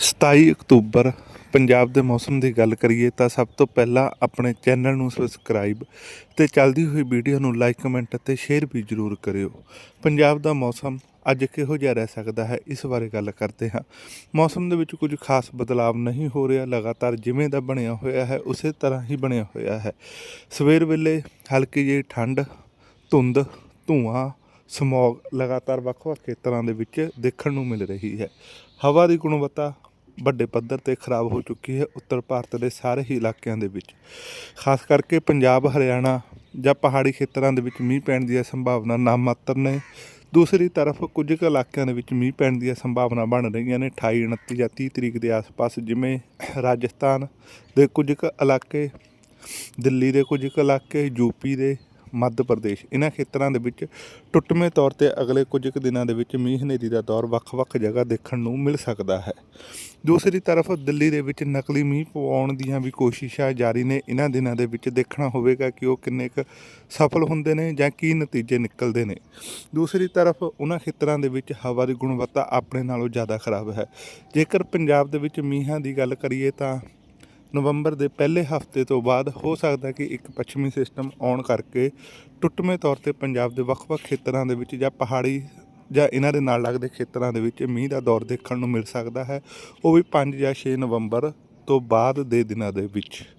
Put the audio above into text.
27 October Punjab ਦੇ ਮੌਸਮ ਦੀ ਗੱਲ ਕਰੀਏ ਤਾਂ ਸਭ ਤੋਂ ਪਹਿਲਾਂ ਆਪਣੇ ਚੈਨਲ ਨੂੰ ਸਬਸਕ੍ਰਾਈਬ ਤੇ ਚੱਲਦੀ ਹੋਈ ਵੀਡੀਓ ਨੂੰ ਲਾਈਕ ਕਮੈਂਟ ਅਤੇ ਸ਼ੇਅਰ ਵੀ ਜ਼ਰੂਰ ਕਰਿਓ। ਪੰਜਾਬ ਦਾ ਮੌਸਮ ਅੱਜ ਕਿਹੋ ਜਿਹਾ ਰਹਿ ਸਕਦਾ ਹੈ, ਇਸ ਬਾਰੇ ਗੱਲ ਕਰਦੇ ਹਾਂ। ਮੌਸਮ ਦੇ ਵਿੱਚ ਕੁਝ ਖਾਸ ਬਦਲਾਵ ਨਹੀਂ ਹੋ ਰਿਹਾ, ਲਗਾਤਾਰ ਜਿਵੇਂ ਦਾ ਬਣਿਆ ਹੋਇਆ ਹੈ, ਉਸੇ ਤਰ੍ਹਾਂ ਹੀ ਬਣਿਆ ਹੋਇਆ ਹੈ। ਸਵੇਰ ਵੇਲੇ ਹਲਕੀ ਜਿਹੀ ਠੰਡ, ਧੁੰਦ, ਧੂਆਂ ਸਮੌਗ ਲਗਾਤਾਰ ਵੱਖ-ਵੱਖ ਖੇਤਰਾਂ ਦੇ ਵਿੱਚ ਦੇਖਣ ਨੂੰ ਮਿਲ ਰਹੀ ਹੈ। ਹਵਾ ਦੀ ਗੁਣਵੱਤਾ ਵੱਡੇ ਪੱਧਰ ਤੇ ਖਰਾਬ ਹੋ ਚੁੱਕੀ ਹੈ ਉੱਤਰ ਭਾਰਤ ਦੇ ਸਾਰੇ ਹੀ ਇਲਾਕਿਆਂ ਦੇ ਵਿੱਚ। ਖਾਸ ਕਰਕੇ ਪੰਜਾਬ, ਹਰਿਆਣਾ ਜਾਂ ਪਹਾੜੀ ਖੇਤਰਾਂ ਦੇ ਵਿੱਚ ਮੀਂਹ ਪੈਣ ਦੀਆਂ ਸੰਭਾਵਨਾ ਨਾਮਾਤਰ ਨੇ। ਦੂਸਰੀ ਤਰਫ ਕੁਝ ਕੁ ਇਲਾਕਿਆਂ ਦੇ ਵਿੱਚ ਮੀਂਹ ਪੈਣ ਦੀਆਂ ਸੰਭਾਵਨਾ ਬਣ ਰਹੀਆਂ ਨੇ। 28 29 ਜਾਂ 30 ਤਰੀਕ ਦੇ ਆਸ-ਪਾਸ ਜਿਵੇਂ ਰਾਜਸਥਾਨ ਦੇ ਕੁਝ ਕੁ ਇਲਾਕੇ, ਦਿੱਲੀ ਦੇ ਕੁਝ ਕੁ ਇਲਾਕੇ ਯੂਪੀ ਦੇ ਮੱਧ ਪ੍ਰਦੇਸ਼। ਇਹਨਾਂ ਖੇਤਰਾਂ ਦੇ ਵਿੱਚ ਟੁੱਟਵੇਂ ਤੌਰ ਤੇ ਅਗਲੇ ਕੁਝ ਕੁ ਦਿਨਾਂ ਦੇ ਵਿੱਚ ਮੀਂਹ ਹਨੇਰੀ ਦਾ ਦੌਰ ਵੱਖ-ਵੱਖ ਜਗ੍ਹਾ ਦੇਖਣ ਨੂੰ ਮਿਲ ਸਕਦਾ ਹੈ। ਦੂਸਰੀ ਤਰਫ ਦਿੱਲੀ ਦੇ ਵਿੱਚ ਨਕਲੀ ਮੀਂਹ ਪਵਾਉਣ ਦੀਆਂ ਵੀ ਕੋਸ਼ਿਸ਼ਾਂ ਜਾਰੀ ਨੇ। ਇਹਨਾਂ ਦਿਨਾਂ ਦੇ ਵਿੱਚ ਦੇਖਣਾ ਹੋਵੇਗਾ ਕਿ ਉਹ ਕਿੰਨੇ ਕੁ ਸਫਲ ਹੁੰਦੇ ਨੇ ਜਾਂ ਕੀ ਨਤੀਜੇ ਨਿਕਲਦੇ ਨੇ। ਦੂਸਰੀ ਤਰਫ ਉਹਨਾਂ ਖੇਤਰਾਂ ਦੇ ਵਿੱਚ ਹਵਾ ਦੀ ਗੁਣਵੱਤਾ ਆਪਣੇ ਨਾਲੋਂ ਜ਼ਿਆਦਾ ਖਰਾਬ ਹੈ। ਜੇਕਰ ਪੰਜਾਬ ਦੇ ਵਿੱਚ ਮੀਂਹਾਂ ਦੀ ਗੱਲ ਕਰੀਏ ਤਾਂ ਨਵੰਬਰ ਦੇ ਪਹਿਲੇ ਹਫ਼ਤੇ ਤੋਂ ਬਾਅਦ ਹੋ ਸਕਦਾ ਕਿ ਇੱਕ ਪੱਛਮੀ ਸਿਸਟਮ ਆਉਣ ਕਰਕੇ ਟੁੱਟਵੇਂ ਤੌਰ ਤੇ ਪੰਜਾਬ ਦੇ ਵੱਖ-ਵੱਖ ਖੇਤਰਾਂ ਦੇ ਵਿੱਚ ਜਾਂ ਪਹਾੜੀ ਜਾਂ ਇਹਨਾਂ ਦੇ ਨਾਲ ਲੱਗਦੇ ਖੇਤਰਾਂ ਦੇ ਵਿੱਚ ਮੀਂਹ ਦਾ ਦੌਰ ਦੇਖਣ ਨੂੰ ਮਿਲ ਸਕਦਾ ਹੈ। ਉਹ ਵੀ 5 ਜਾਂ 6 ਨਵੰਬਰ ਤੋਂ ਬਾਅਦ ਦੇ ਦਿਨਾਂ ਦੇ ਵਿੱਚ।